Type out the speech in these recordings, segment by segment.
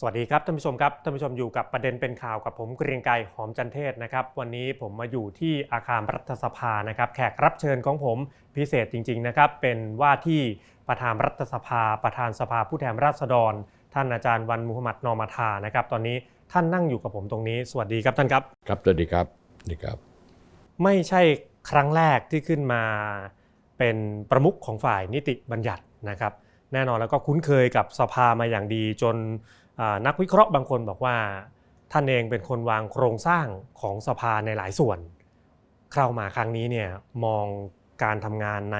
สวัสดีครับท่านผู้ชมครับท่านผู้ชมอยู่กับประเด็นเป็นข่าวกับผมเกรียงไกรหอมจันเทศนะครับ วันนี้ผมมาอยู่ที่อาคารรัฐสภานะครับ แขกรับเชิญของผมพิเศษจริง ๆนะครับ เป็นว่าที่ประธานรัฐสภา ประธานสภาผู้แทนราษฎร ท่านอาจารย์วันมุฮัมมัดนอมาทานะครับ ตอนนี้ท่านนั่งอยู่กับผมตรงนี้ สวัสดีครับท่านครับ ครับสวัสดีครับนี่ครับ ไม่ใช่ครั้งแรกที่ขึ้นมาเป็นประมุขของฝ่ายนิติบัญญัตินะครับ แน่นอนแล้วก็คุ้นเคยกับสภามาอย่างดีจนอ่า นักวิเคราะห์บางคนบอกว่า ท่านเองเป็นคนวางโครงสร้างของสภาในหลายส่วน เข้ามาครั้งนี้เนี่ยมองการทำงานใน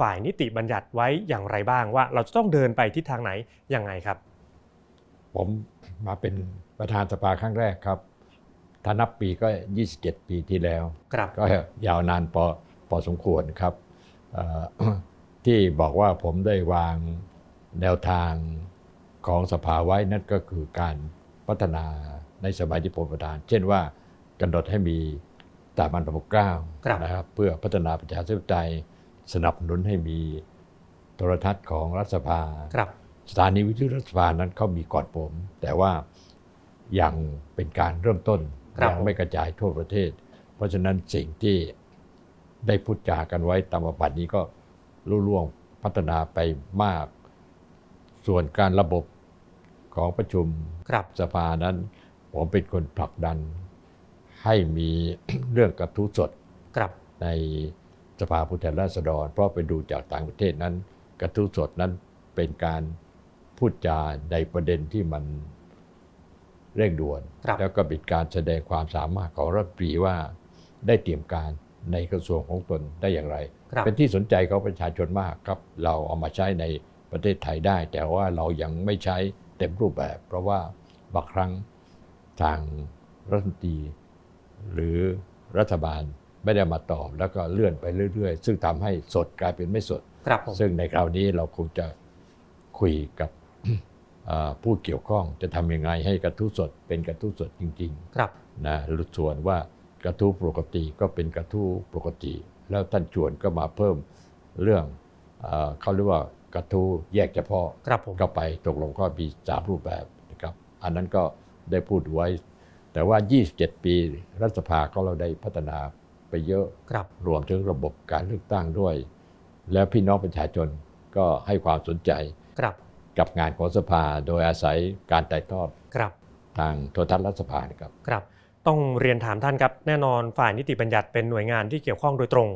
ฝ่ายนิติบัญญัติไว้อย่างไรบ้างว่า เราจะต้องเดินไปทิศทางไหนยังไงครับ ผมมาเป็นประธานสภาครั้งแรกครับถ้านับปีก็ 27 ปีที่แล้วครับก็ยาวนานพอพอสมควรครับเอ่อที่บอกว่าผมได้วางแนวทาง ของสภาไว้นั่นก็คือการพัฒนาในสมัยที่ผมประธาน เช่นว่ากำหนดให้มีสถาบันพระปกเกล้าครับนะครับ เพื่อพัฒนาประชาธิปไตยสนับสนุนให้มีโทรทัศน์ของรัฐสภาครับสถานีวิทยุรัฐบาลนั้นเขามีก่อนผม แต่ว่ายังเป็นการเริ่มต้นครับยัไม่กระจายทั่วประเทศ เพราะฉะนั้นสิ่งที่ได้พูดจากันไว้ตามบัดนี้ก็รุ่ล่วงพัฒนาไปมาก ส่วนการระบบ ของประชุมครับสภานั้น ผมเป็นคนผลักดัน ให้มีเรื่องกระทู้สดครับในสภาผู้แทนราษฎร เพราะไปดูจากต่างประเทศนั้น กระทู้สดนั้นเป็นการพูดจาในประเด็นที่มันเร่งด่วนครับแล้วก็เป็นการแสดงความสามารถของรัฐมนตรีว่าได้เตรียมการในกระทรวงของตนได้อย่างไรครับเป็นที่สนใจของประชาชนมากครับ เราเอามาใช้ในประเทศไทยได้ แต่ว่าเรายังไม่ใช้ เต็มรูปแบบ เพราะว่าบางครั้งทางรัฐมนตรีหรือรัฐบาลไม่ได้มาตอบ แล้วก็เลื่อนไปเรื่อย ๆ ซึ่งทำให้สดกลายเป็นไม่สดครับผมซึ่งในคราวนี้เราคงจะคุยกับเอ่อผู้เกี่ยวข้องจะทำยังไงให้กระทู้สดเป็นกระทู้สดจริงๆ ครับนะส่วนว่ากระทู้ปกติก็เป็นกระทู้ปกติ แล้วท่านชวนก็มาเพิ่มเรื่องเออเขาเรียกว่าก ระทู้แยกเฉพาะครับผมก็ไปตกลงก็มีสามรูปแบบนะครับ อันนั้นก็ได้พูดไว้ แต่ว่า 27 ปีรัฐสภาก็เราได้พัฒนาไปเยอะครับรวมถึงระบบการเลือกตั้งด้วย แล้วพี่น้องประชาชนก็ให้ความสนใจครับกับงานของสภาโดยอาศัยการถ่ายทอดครับทางโทรทัศน์รัฐสภานะครับครับ ต้องเรียนถามท่านครับ แน่นอนฝ่ายนิติบัญญัติเป็นหน่วยงานที่เกี่ยวข้องโดยตรง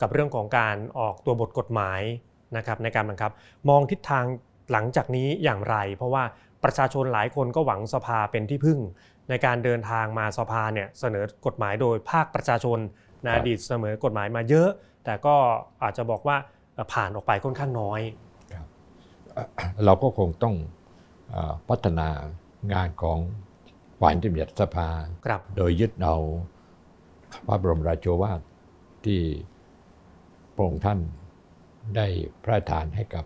กับเรื่องของการออกตัวบทกฎหมาย นะครับในการบังคับ มองทิศทางหลังจากนี้อย่างไร เพราะว่าประชาชนหลายคนก็หวังสภาเป็นที่พึ่ง ในการเดินทางมาสภาเนี่ยเสนอกฎหมายโดยภาคประชาชนในครัอบดีตเสนอกฎหมายมาเยอะ แต่ก็อาจจะบอกว่าเอ่อผ่านออกไปค่อนข้างน้อย เราก็คงต้องเออพัฒนางานของฝ่ายนิติบัญญัติสภาครับโดยยึดเอาพระบรมราโชวาทที่พระองค์ท่าน ได้พระราชทานให้กับ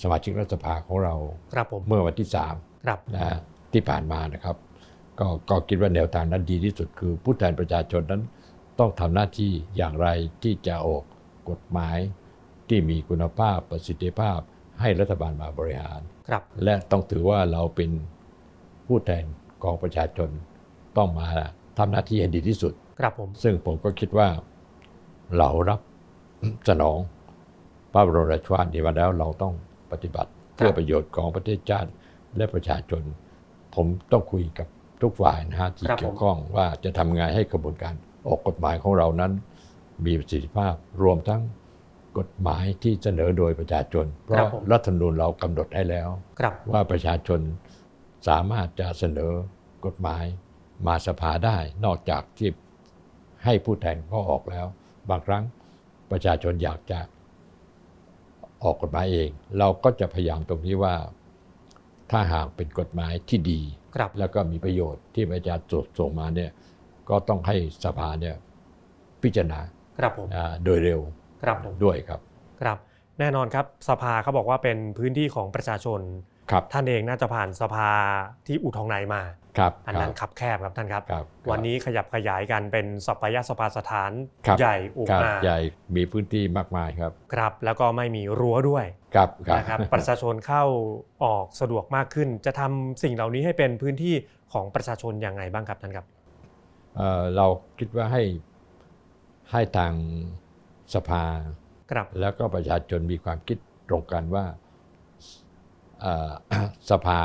สมาชิกรัฐสภาของเราครับผมเมื่อวันที่สามครับนะฮะที่ผ่านมานะครับ ก็ก็คิดว่าแนวทางนั้นดีที่สุดคือผู้แทนประชาชนนั้นต้องทำหน้าที่อย่างไรที่จะออกกฎหมายที่มีคุณภาพประสิทธิภาพให้รัฐบาลมาบริหารครับ และต้องถือว่าเราเป็นผู้แทนของประชาชนต้องมาทำหน้าที่ให้ดีที่สุด ครับผม ซึ่งผมก็คิดว่าเรารับสนอง พระบรมราชวาทนี้มาแล้วเราต้องปฏิบัติเพื่อประโยชน์ของประเทศชาติและประชาชน ผมต้องคุยกับทุกฝ่ายนะฮะที่ครับผมเกี่ยวข้องว่าจะทำไงให้กระบวนการออกกฎหมายของเรานั้น มีประสิทธิภาพรวมทั้งกฎหมายที่เสนอโดยประชาชน เพครับราะผมรัฐธรรมนูญเรากำหนดให้แล้วครับว่าประชาชนสามารถจะเสนอกฎหมายมาสภาได้ นอกจากที่ให้ผู้แทนก็ออกแล้ว บางครั้งประชาชนอยากจะ ออกกฎหมายเอง เราก็จะพยายามตรงนี้ว่า ถ้าหากเป็นกฎหมายที่ดีครับแล้วก็มีประโยชน์ที่ประชาชนส่งมาเนี่ยก็ต้องให้สภาเนี่ยพิจารณาครับผมอ่าโดยเร็วครับผมด้วยครับ ครับ แน่นอนครับสภาเขาบอกว่าเป็นพื้นที่ของประชาชน ครับท่านเองน่าจะผ่านสภาที่อุทองในมาครับอันนั้นขับแคบครับท่านครับครับวันนี้ขยับขยายกันเป็นสัปยสภาสถานครับใหญ่อุกครับอาจใหญ่มีพื้นที่มากมายครับครับ แล้วก็ไม่มีรั้วด้วยครับครับนะครับประชาชนเข้าออกสะดวกมากขึ้น จะทำสิ่งเหล่านี้ให้เป็นพื้นที่ของประชาชนอย่างไรบ้างครับท่านครับเอ่อเราคิดว่าให้ให้ทางสภาครับแล้วก็ประชาชนมีความคิดตรงกันว่าเอ่อ สภา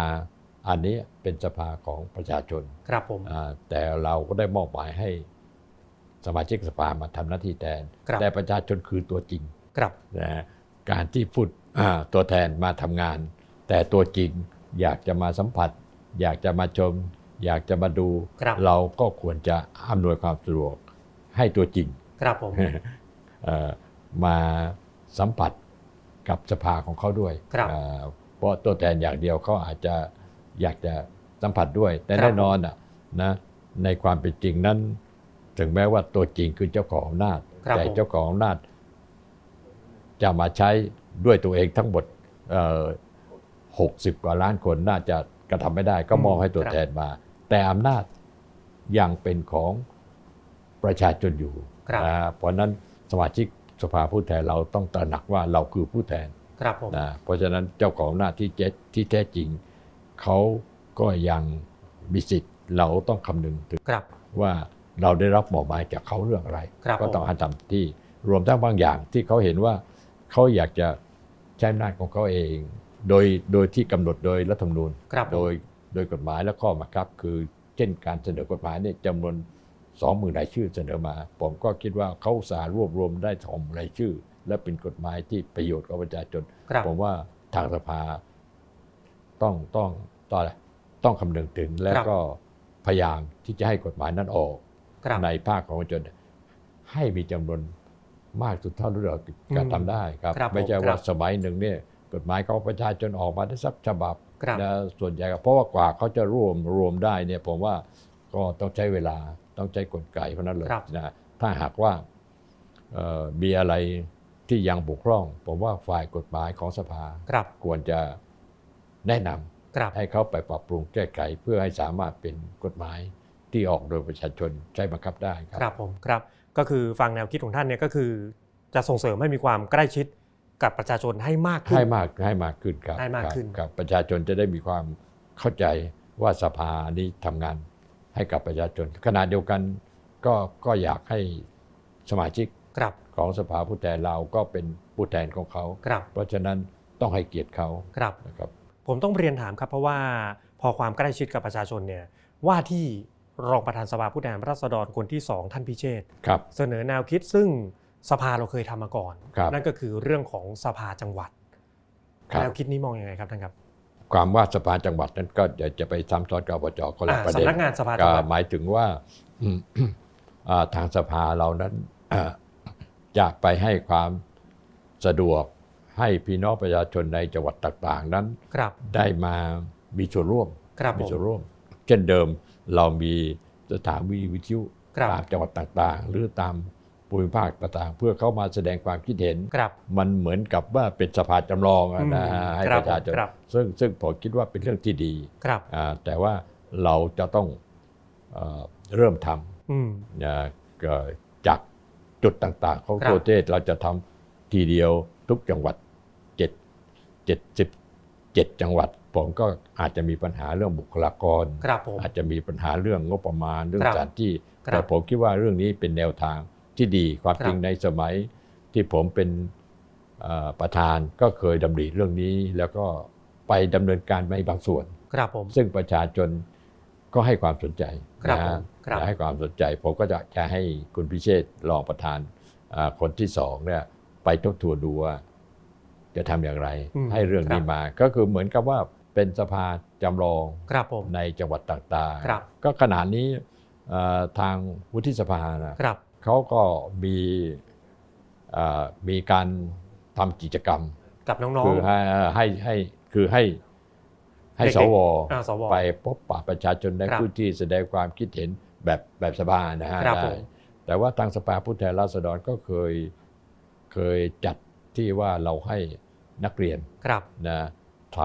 อันนี้เป็นสภาของประชาชนครับผมอ่าแต่เราก็ได้มอบหมายให้สมาชิกสภามาทำหน้าที่แทนครับแต่ประชาชนคือตัวจริงครับนะฮะการที่พูดอ่าตัวแทนมาทำงาน แต่ตัวจริงอยากจะมาสัมผัส อยากจะมาชม อยากจะมาดูครับเราก็ควรจะอำนวยความสะดวกให้ตัวจริง ครับผมเอ่อมาสัมผัสกับสภาของเขาด้วยครับเอ่อเพ ราะตัวแทนอย่างเดียวเขาอาจจะอยากจะสัมผัสด้วย แต่ครับแน่นอนอะนะในความเป็นจริงนั้น ถึงแม้ว่าตัวจริงคือเจ้าของอำนาจครับแต่ผมเจ้าของอำนาจ จะมาใช้ด้วยตัวเองทั้งหมดหกสิบกว่าล้านคนน่าจะกระทำไม่ได้ ก็มองให้ตัวแทนมา แต่อำนาจยังเป็นของประชาชนอยู่ครับนะเพราะฉะนั้นสมาชิกสภาผู้แทนเราต้องตระหนักว่าเราคือผู้แทน ครับผมนะเพราะฉะนั้นเจ้าของหน้าที่เจที่แท้จริง เขาก็ยังมีสิทธิ์เราต้องคำนึงถึงครับว่าเราได้รับมอบหมายจากเขาเรื่องอะไรครับก็ต้องผมหันทำที่รวมทั้งบางอย่างที่เขาเห็นว่าเขาอยากจะใช้อำนาจของเขาเอง โดยโดยที่กำหนดโดยรัฐธรรมนูญครับผมโดยโดยกฎหมายและข้อบังคับ คือเช่นการเสนอกฎหมายเนี่ยจำนวนสองหมื่นรายชื่อเสนอมา ผมก็คิดว่าเขาอุตสารรวบรวมได้สองหมื่นรายชื่อ และเป็นกฎหมายที่ประโยชน์กับประชาชนครับผมว่าทางสภาต้องต้องต้องอะไรต้องคำนึงถึงและก็พยายามที่จะให้กฎหมายนั้นออกครับในภาคของประชาชนให้มีจำนวนมากสุดเท่าที่เราจะทำได้ครับครับผมไม่ใช่ครัว่าบสมัยหนึ่งเนี่ยกฎหมายของประชาชนออกมาได้สักฉบับครับนะส่วนใหญ่ก็เพราะว่ากว่าเขาจะรวมรวมได้เนี่ยผมว่าก็ต้องใช้เวลาต้องใช้กลไกเพราะนั้นเลยครับนะถ้าหากว่าเอ่อมีอะไร ที่ยังบกพร่อง ผมว่าฝ่ายกฎหมายของสภาครับควรจะแนะนำครับให้เขาไปปรับปรุงแก้ไขเพื่อให้สามารถเป็นกฎหมายที่ออกโดยประชาชนใช้บังคับได้ครับครับผมครับก็คือฟังแนวคิดของท่านเนี่ยก็คือ จะส่งเสริมให้มีความใกล้ชิดกับประชาชนให้มากขึ้นให้มากให้มากขึ้นครับให้มากครับขึ้นครับประชาชนจะได้มีความเข้าใจว่าสภานี้ทำงานให้กับประชาชนขณะเดียวกันก็ก็อยากให้สมาชิกครับ ของสภาผู้แทนเราก็เป็นผู้แทนของเขา ครับ เพราะฉะนั้นต้องให้เกียรติเขาครับ นะครับ ผมต้องเรียนถามครับเพราะว่าพอความใกล้ชิดกับประชาชนเนี่ยว่าที่รองประธานสภาผู้แทนราษฎรคนที่ 2 ท่านพิเชษฐ์ครับ เสนอแนวคิดซึ่งสภาเราเคยทำมาก่อน ครับนั่นก็คือเรื่องของสภาจังหวัด ครับ แนวคิดนี้มองยังไงครับท่านครับความว่าสภาจังหวัดนั้นก็จะจะไปซ้ำซ้อนกับอบจคนละอ่าประเด็นสำนักงานสภาจัก็งหวัดหมายถึงว่าอืมอ่าทางสภาเรานั้นอ่า จะไปให้ความสะดวกให้พี่น้องประชาชนในจังหวัดต่าง ๆ นั้นครับได้มามีส่วนร่วมครับผมีมส่วนร่วม เช่นเดิมเรามีสถานวิทยุวิทยุครับตามจังหวัดต่างๆ หรือตามภูมิภาคต่างๆ เพื่อเข้ามาแสดงความคิดเห็นครับมันเหมือนกับว่าเป็นสภาจำลองอะนะฮะอืมให้ครัปบระชาชนครับซึ่งซึ่งผมคิดว่าเป็นเรื่องที่ดีครับอ่าแต่ว่าเราจะต้องเอ่อเริ่มทอืมำนะก็ จากจุดต่างๆ ของครับตัวประเทศเราจะทำทีเดียวทุกจังหวัดเจ็ดเจ็ดสิบเจ็ดจังหวัด ผมก็อาจจะมีปัญหาเรื่องบุคลากรครับผมอาจจะมีปัญหาเรื่องงบประมาณเรื่องครับสถานที่ครับแต่ผมคิดว่าเรื่องนี้เป็นแนวทางที่ดีความครับจริงในสมัยที่ผมเป็นเอ่อประธานก็เคยดำริเรื่องนี้ แล้วก็ไปดำเนินการในบางส่วนครับผมซึ่งประชาชน ก็ให้ความสนใจครับนะผฮะมครับให้ความสนใจ ผมก็จะจะให้คุณพิเชษฐ์รองประธานอ่าคนที่สองเนี่ยไปทบทวนดูว่าจะทำอย่างไรอืมให้เรื่องนี้ครับมา ก็คือเหมือนกับว่าเป็นสภาจำลองครับผมในจังหวัดต่างครับๆก็ขณะนี้เอ่อทางวุฒิสภานะครับเขาก็มีเอ่อมีการทำกิจกรรมกับน้องคือให้ให้ให้คือให้ ให้เด็กสๆวอ่าสวไปพบปะประชาชนในครับพื้นที่แสดงความคิดเห็นแบบแบบสภานะฮะครับได้ผมแต่ว่าทางสภาผู้แทนราษฎรก็เคยเคยจัดที่ว่าเราให้นักเรียนๆครับนะท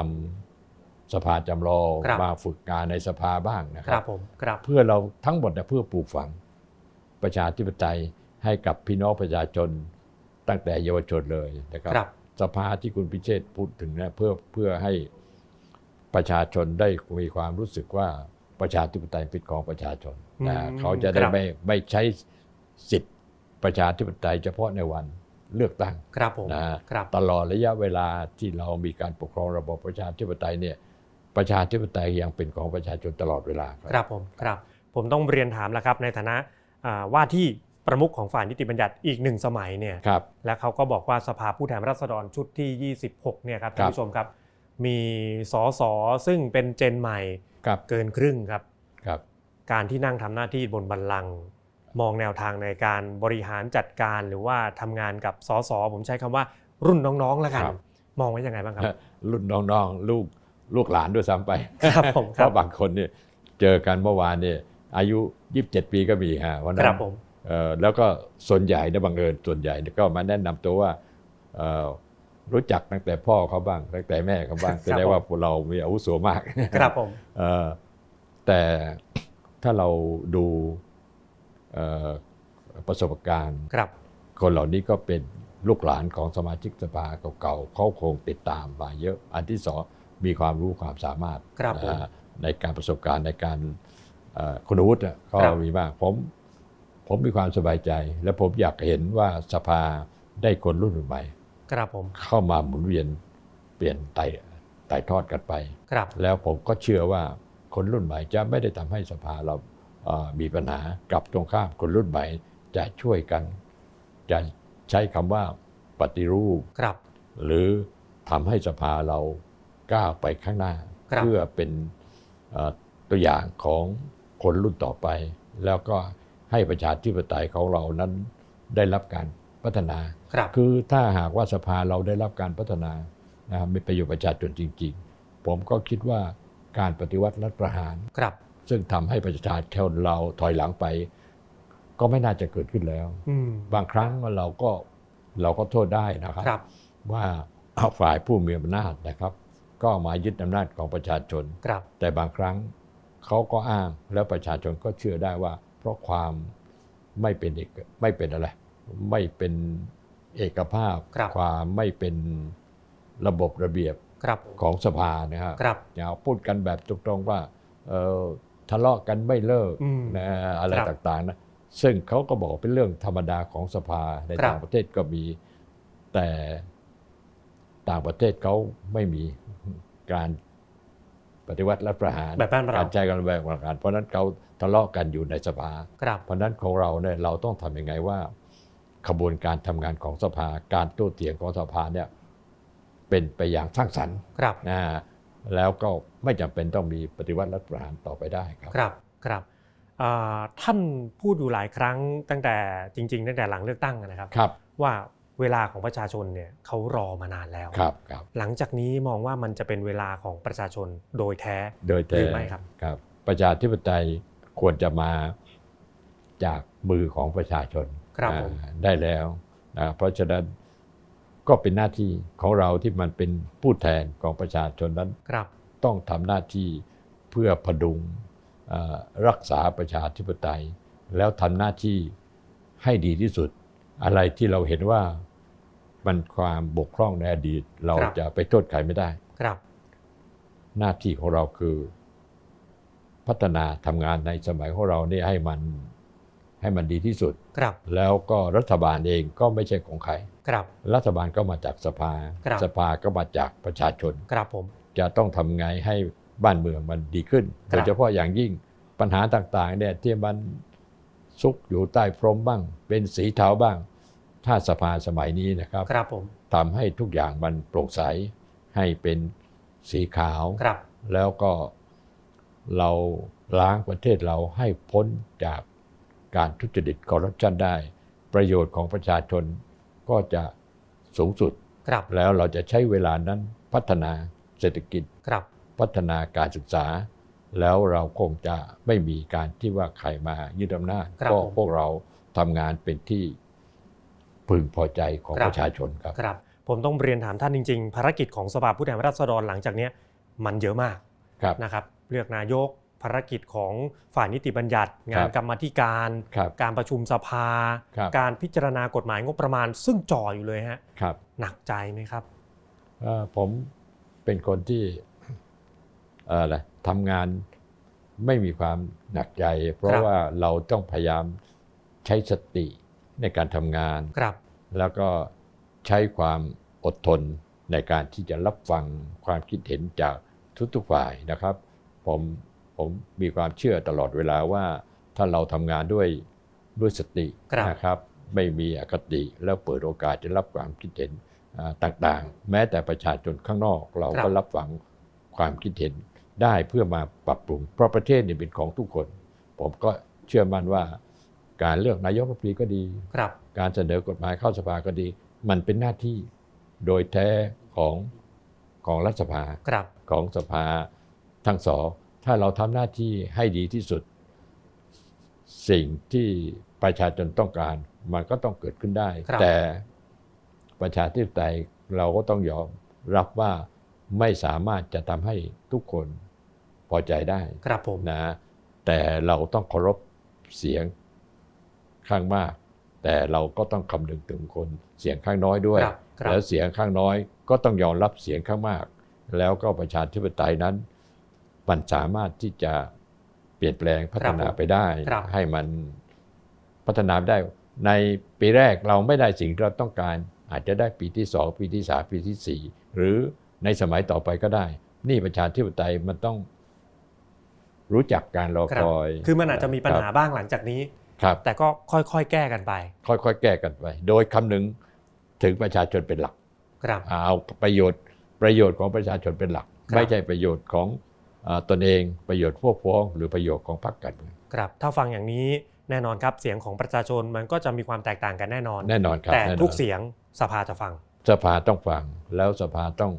สภาจำลองครับมาฝึกงานในสภาบ้างนะคครัรับบผมครับเพื่อเราทั้งหมดเนี่ยเพื่อปลูกฝังประชาธิปไตยให้กับพี่น้องประชาชนตั้งแต่เยาวชนเลยนะครับครับสภาที่คุณพิเชษฐ์พูดถึงเนะเพื่อเพื่อให้ ประชาชนได้มีความรู้สึกว่าประชาธิปไตยเป็นของประชาชนนะอืมเขาจะได้ครับไม่ไม่ใช้สิทธิประชาธิปไตยเฉพาะในวันเลือกตั้งครับผมนะฮะครับตลอดระยะเวลาที่เรามีการปกครองระบอบประชาธิปไตยเนี่ยประชาธิปไตยยังเป็นของประชาชนตลอดเวลาครับครับผมครับผมต้องเรียนถามแล้วครับในฐานะอ่าว่าที่ประมุขของฝ่ายนิติบัญญัติอีกหนึ่งสมัยเนี่ยครับและเขาก็บอกว่าสภาผู้แทนราษฎรชุดที่ 26เนี่ยครับคท่ารันบผู้ชมครับ มีสสซึ่งเป็นเจนใหม่ครับเกินครึ่งครับครับการที่นั่งทำหน้าที่บนบัลลังก์มองแนวทางในการบริหารจัดการหรือว่าทำงานกับสสผมใช้คำว่ารุ่นน้องๆแล้วกันครับมองไว้ยังไงบ้างครับ รุ่นน้องๆลูกลูกหลานด้วยซ้ำไปครับผมเพครับราะบางคนเนี่ยเจอกันเมื่อวานเนี่ยอายุ 27 ปีก็มีฮะวันคนั้รับนผมเอ่อแล้วก็ส่วนใหญ่เนี่ยบังเอิญส่วนใหญ่เนี่ยก็มาแนะนำตัวว่าเอ่อ รู้จักตั้งแต่พ่อเขาบ้าง ตั้งแต่แม่เขาบ้างแสดงว่าพวกเรามีอาวุโสมากครับผมเอ่อแต่ถ้าเราดูเอ่อประสบการณ์ครับคนเหล่านี้ก็เป็นลูกหลานของสมาชิกสภาเก่าๆเขาคงติดตามมาเยอะ อันที่สองมีความรู้ความสามารถครับผมอ่าในการประสบการณ์ในการเอ่อคุณวุฒิอะก็ครับมีมากผมผมมีความสบายใจ และผมอยากเห็นว่าสภาได้คนรุ่นใหม่ ครับผมเข้ามาหมุนเวียนเปลี่ยนไต่ไต่ทอดกันไป ครับ แล้วผมก็เชื่อว่าคนรุ่นใหม่จะไม่ได้ทำให้สภาเราเอ่อมีปัญหากลับตรงข้ามคนรุ่นใหม่จะช่วยกัน จะใช้คำว่าปฏิรูปครับ หรือทำให้สภาเราก้าวไปข้างหน้าครับเพื่อเป็นเอ่อตัวอย่างของคนรุ่นต่อไป แล้วก็ให้ประชาธิปไตยของเรานั้นได้รับการ พัฒนาครับคือถ้าหากว่าสภาเราได้รับการพัฒนานะครับมีประโยชน์ประชาชนจริง ๆ ผมก็คิดว่าการปฏิวัติรัฐประหารครับ ซึ่งทำให้ประชาชนเราถอยหลังไป ก็ไม่น่าจะเกิดขึ้นแล้วอืมบางครั้งเราก็เราก็โทษได้นะครับครับว่าฝ่ายผู้มีอำนาจนะครับ ก็มายึดอำนาจของประชาชนครับแต่บางครั้งเขาก็อ้างแล้วประชาชนก็เชื่อได้ว่า เพราะความไม่เป็นเอกไม่เป็นอะไร ไม่เป็นเอกภาพครับความไม่เป็นระบบระเบียบครับของสภานะครับครับอย่าพูดกันแบบตรงๆว่าเอ่อทะเลาะกันไม่เลิกอืมนะอะไรครับต่างๆนะซึ่งเขาก็บอกเป็นเรื่องธรรมดาของสภาในครับต่างประเทศก็มี แต่ต่างประเทศเขาไม่มีการปฏิวัติรัฐประหารแบบบ้านเราการใช้กันแบบประหารเพราะฉะนั้นเขาทะเลาะกันอยู่ในสภาครับเพราะฉะนั้นของเราเนี่ยเราต้องทำยังไงว่า ขบวนการทำงานของสภา การโต้เถียงของสภาเนี่ยเป็นไปอย่างสร้างสรรค์ครับนะแล้วก็ไม่จำเป็นต้องมีปฏิวัติรัฐประหารต่อไปได้ครับ ครับครับอ่าท่านพูดอยู่หลายครั้งตั้งแต่จริง ๆ ตั้งแต่หลังเลือกตั้งนะครับครับว่าเวลาของประชาชนเนี่ยเขารอมานานแล้วครับครับหลังจากนี้มองว่ามันจะเป็นเวลาของประชาชนโดยแท้โดยแต่หรือไม่ครับครับ ประชาธิปไตยควรจะมาจากมือของประชาชนครับผมอ่า ได้แล้วนะเพราะฉะนั้นก็เป็นหน้าที่ของเราที่มันเป็นผู้แทนของประชาชนนั้นครับต้องทำหน้าที่เพื่อพดุงเอ่อรักษาประชาธิปไตย แล้วทำหน้าที่ให้ดีที่สุด อะไรที่เราเห็นว่ามันความบกพร่องในอดีต เราครับจะไปโทษใครไม่ได้ครับ หน้าที่ของเราคือ พัฒนาทำงานในสมัยของเราเนี่ยให้มัน ให้มันดีที่สุด ครับ แล้วก็รัฐบาลเองก็ไม่ใช่ของใคร ครับ รัฐบาลก็มาจากสภา ครับ สภาก็มาจากประชาชน ครับผม จะต้องทำไงให้บ้านเมืองมันดีขึ้น ครับ โดยเฉพาะอย่างยิ่งปัญหาต่างๆเนี่ยที่มันซุกอยู่ใต้พรมบ้าง เป็นสีเทาบ้าง ถ้าสภาสมัยนี้นะครับครับผม ทำให้ทุกอย่างมันโปร่งใส ให้เป็นสีขาว ครับ แล้วก็เราล้างประเทศเราให้พ้นจาก การทุจริตคอร์รัปชันได้ ประโยชน์ของประชาชนก็จะสูงสุดครับแล้วเราจะใช้เวลานั้นพัฒนาเศรษฐกิจครับพัฒนาการศึกษา แล้วเราคงจะไม่มีการที่ว่าใครมายึดอำนาจครับก็ผมพวกเราทำงานเป็นที่พึงพอใจของครับประชาชนครับครับ ผมต้องเรียนถามท่านจริง ๆ ภารกิจของสภาผู้แทนราษฎรหลังจากเนี้ยมันเยอะมากครับนะครับ เลือกนายก ภารกิจของฝ่ายนิติบัญญัติ งานครับกรรมาธิการครับการประชุมสภาครับการพิจารณากฎหมายงบประมาณ ซึ่งจ่ออยู่เลยฮะครับหนักใจไหมครับเอ่อผมเป็นคนที่เอ่ออะไรทำงานไม่มีความหนักใจ เพราะครับว่าเราต้องพยายามใช้สติในการทำงานครับแล้วก็ใช้ความอดทนในการที่จะรับฟังความคิดเห็นจากทุกๆฝ่ายนะครับ ผม ผมมีความเชื่อตลอดเวลาว่าถ้าเราทำงานด้วยด้วยสติครับนะครับไม่มีอคติแล้วเปิดโอกาสจะรับความคิดเห็นอ่าต่างๆ แม้แต่ประชาชนข้างนอกเราก็รับฟังความคิดเห็นได้เพื่อมาปรับปรุง เพราะประเทศเนี่ยเป็นของทุกคน ผมก็เชื่อมั่นว่า การเลือกนายกรัฐมนตรีก็ดีครับการเสนอกฎหมายเข้าสภาก็ดี มันเป็นหน้าที่โดยแท้ของของรัฐสภาครับของสภาทั้งสอง ถ้าเราทำหน้าที่ให้ดีที่สุด สิ่งที่ประชาชนต้องการ มันก็ต้องเกิดขึ้นได้ครับแต่ประชาธิปไตยเราก็ต้องยอมรับว่าไม่สามารถจะทำให้ทุกคนพอใจได้ครับผมนะแต่เราต้องเคารพเสียงข้างมาก แต่เราก็ต้องคำนึงถึงคนเสียงข้างน้อยด้วยครับครับแล้วเสียงข้างน้อยก็ต้องยอมรับเสียงข้างมาก แล้วก็ประชาธิปไตยนั้น มันสามารถที่จะเปลี่ยนแปลงพัฒนาไปได้ครับให้มันพัฒนาได้ ในปีแรกเราไม่ได้สิ่งที่เราต้องการ อาจจะได้ปีที่สองปีที่สามปีที่สี่หรือในสมัยต่อไปก็ได้ นี่ประชาธิปไตยมันต้องรู้จักการรอคครับอย คือมันอาจจะมีปัญหาบ้างหลังจากนี้ครับแต่ก็ค่อยๆ แก้กันไป ค่อยๆ แก้กันไป โดยคำนึงถึงประชาชนเป็นหลัก ครับเอาประโยชน์ประโยชน์ของประชาชนเป็นหลักครับไม่ใช่ประโยชน์ของอา ตนเองประโยชน์พวกพ้องหรือประโยชน์ของพรรคการเมืองครับถ้าฟังอย่างนี้แน่นอนครับเสียงของประชาชนมันก็จะมีความแตกต่างกันแน่นอนแน่นอนครับแต่น่นอนทุกเสียงสภาจะฟัง สภาต้องฟังแล้วสภาต้อง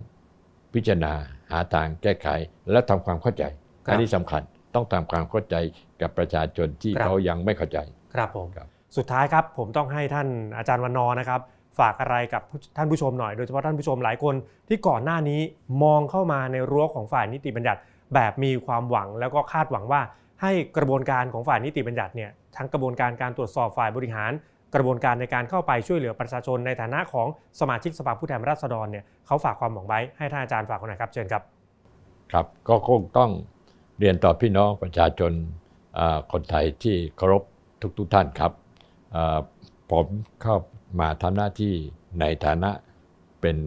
พิจารณาหาทางแก้ไขและทำความเข้าใจครับอันนี้สำคัญต้องทำความเข้าใจกับประชาชนที่ครับเขายังไม่เข้าใจครับผมครับสุดท้ายครับผมต้องให้ท่านอาจารย์วันนอร์นะครับฝากอะไรกับผู้ท่านผู้ชมหน่อย โดยเฉพาะท่านผู้ชมหลายคนที่ก่อนหน้านี้มองเข้ามาในรั้วของฝ่ายนิติบัญญัติ แบบมีความหวังแล้วก็คาดหวังว่า ให้กระบวนการของฝ่ายนิติบัญญัติเนี่ยทั้งกระบวนการการตรวจสอบฝ่ายบริหาร กระบวนการในการเข้าไปช่วยเหลือประชาชนในฐานะของสมาชิกสภาผู้แทนราษฎรเนี่ยเขาฝากความหวังไว้ให้ท่านอาจารย์ฝากคนไหนครับเชิญครับครับก็คงต้องเรียนต่อพี่น้องประชาชนคนไทยที่เคารพทุกๆทท่านครับผมเข้ามาทำหน้าที่ในฐานะเป็น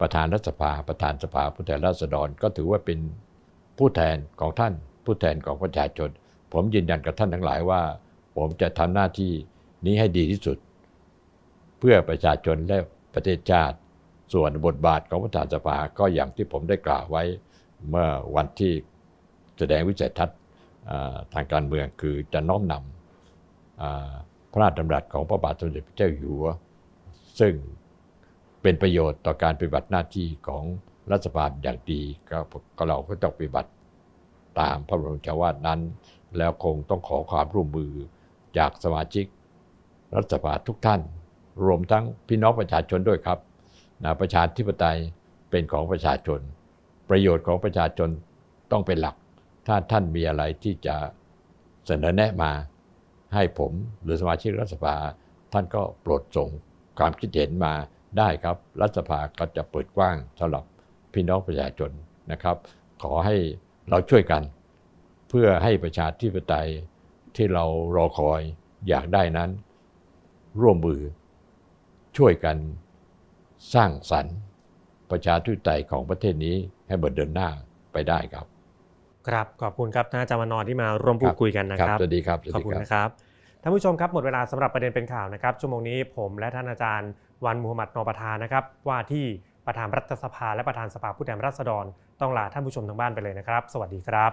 ประธานรัฐสภา ประธานสภาผู้แทนราษฎร ก็ถือว่าเป็น ผู้แทนของท่าน ผู้แทนของประชาชน ผมยืนยันกับท่านทั้งหลายว่า ผมจะทำหน้าที่นี้ให้ดีที่สุด เพื่อประชาชนและประเทศชาติ ส่วนบทบาทของประธานสภาก็อย่างที่ผมได้กล่าวไว้เมื่อวันที่แสดงวิสัยทัศน์ทางการเมืองคือจะน้อมนำพระราชดำรัสของพระบาทสมเด็จพระเจ้าอยู่หัว ซึ่งเป็นประโยชน์ต่อการปฏิบัติหน้าที่ของ รัฐบาลอย่างดีก็ก็เราก็ต้องปฏิบัติตามพระบรมราชวาทนั้น แล้วคงต้องขอความร่วมมือจากสมาชิก รัฐสภาทุกท่าน รวมทั้งพี่น้องประชาชนด้วยครับนะประชาธิปไตยเป็นของประชาชน ประโยชน์ของประชาชนต้องเป็นหลัก ถ้าท่านมีอะไรที่จะเสนอแนะมาให้ผมหรือสมาชิกรัฐสภาท่านก็โปรดส่งความคิดเห็นมาได้ครับ รัฐสภาก็จะเปิดกว้างสำหรับ พี่น้องประชาชนนะครับ ขอให้เราช่วยกัน เพื่อให้ประชาธิปไตยที่เรารอคอยอยากได้นั้น ร่วมมือช่วยกันสร้างสรรค์ประชาธิปไตยของประเทศนี้ให้มันเดินหน้าไปได้ครับครับขอบคุณครับท่านอาจารย์วันนอร์ที่มาร่วมพูดคุยกันนะครับสวัสดีครับสวัสขอบดีคุณครับนะครับท่านผู้ชมครับหมดเวลาสำหรับประเด็นเป็นข่าวนะครับชั่วโมงนี้ผมและท่านอาจารย์วันมูฮัมหมัดนอประธานนะครับว่าที่ ประธานรัฐสภาและประธานสภาผู้แทนราษฎร ต้องลาท่านผู้ชมทางบ้านไปเลยนะครับ สวัสดีครับ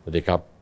สวัสดีครับ